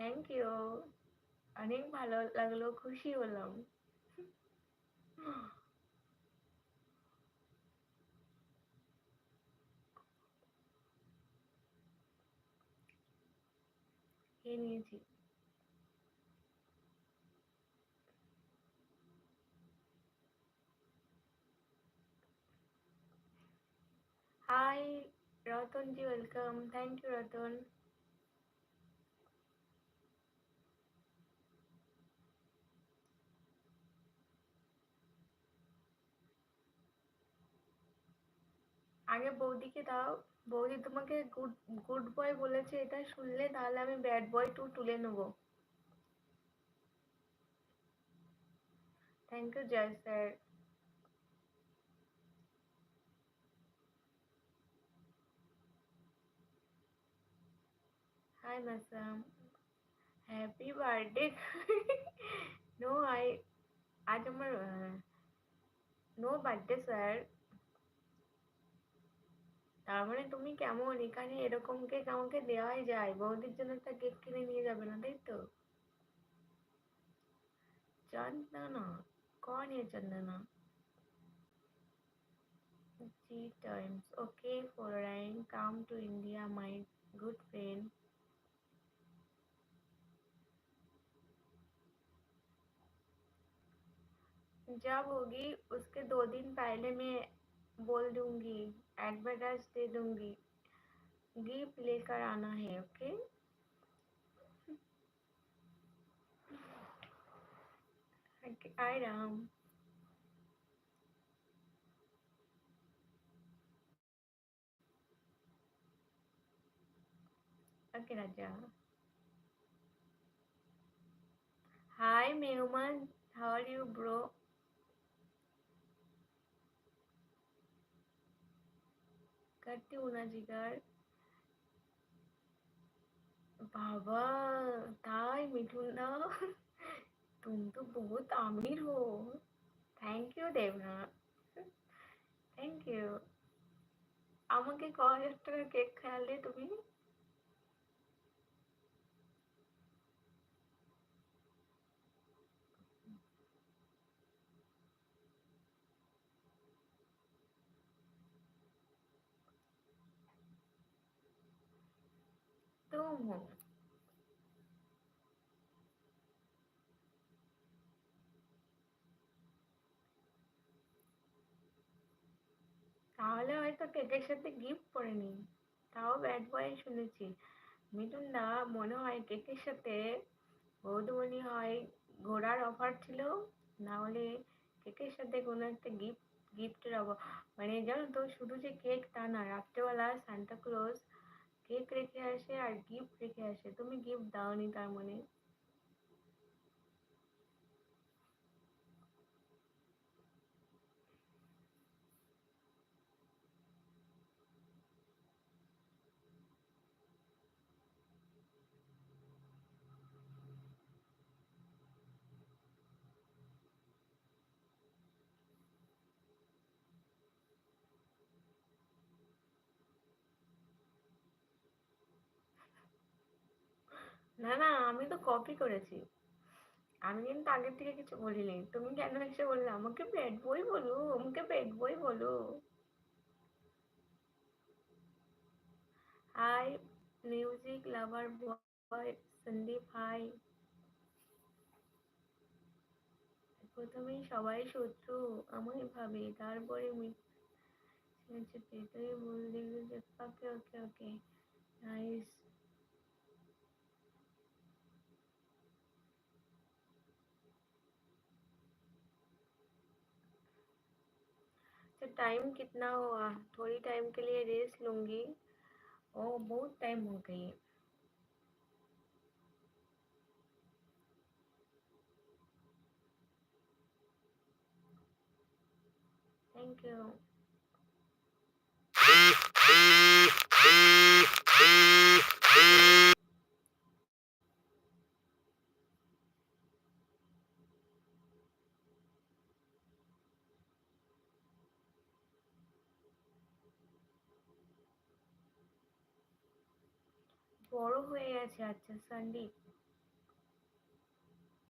Thank you অনেক ভালো লাগল, খুশি হলাম। খেয়ে নিয়েছি। Hi Ratanji welcome thank you Ratan. আগে বৌদিকে দাও। বৌদি তোমাকে গুড গুড বয় বলেছে এটা শুনলে, তাহলে আমি ব্যাড বয় টু তুলে নেব। Thank you Joy sir hi মাসাম happy birthday no I আজ আমার নো বার্থডে স্যার তার মানে তুমি কেমন এখানে এরকম কেক আমাকে দেওয়াই যায় বৌদির জন্য একটা কেক কিনে নিয়ে যাবে না তাই তো চন্দনা कौन है Chandana three times okay for Ryan come to India my good friend जब होगी उसके दो दिन पहले मैं बोल दूँगी एडवर्टाइज दे दूँगी। गिफ्ट लेकर आना है ओके आई राम। ओके राजा। Mehman, how are you bro? करती हूँ ना जिगर बाबा ताई मिठुन ना तुम तो बहुत अमीर हो থ্যাংক ইউ দেবনা থ্যাংক ইউ আমাকে ক হাজার টাকার কেক খাওয়ালে তুমি ব্রহ্ম তাহলে হয়তো কেকের সাথে গিফট তাও ব্যাড বয় শুনেছি। মিঠুন দা, মনে হয় কেকের সাথে হয়, ঘোড়ার অফার ছিল। না হলে কেকের সাথে কোনো একটা গিফট গিফটের অভাব মানে জানো তো, শুধু যে কেক তা না, রাত্রেবেলা সান্তাক্লজ কেক রেখে আসে আর গিফট রেখে আসে। তুমি গিফট দাওনি তার মানে? না না, আমি তো কপি করেছি। আমি কিন্তু আগের থেকে কিছু বলিনি। তুমি কেন এসে বললে? আমাকে ব্যাড বই বলো, আমাকে ব্যাড বই বলো। Hi music lover boy Sandeep hi প্রথমেই সবাই শত্রু, আমায় ভাবে, তারপরে তুই বললি ওকে ওকে ওকে। নাইস टाइम कितना हुआ? थोड़ी टाइम के लिए रेस्ट लूँगी। ओ बहुत टाइम हो गई। थैंक यू বড় হয়ে গেছে আচ্ছা সন্দীপ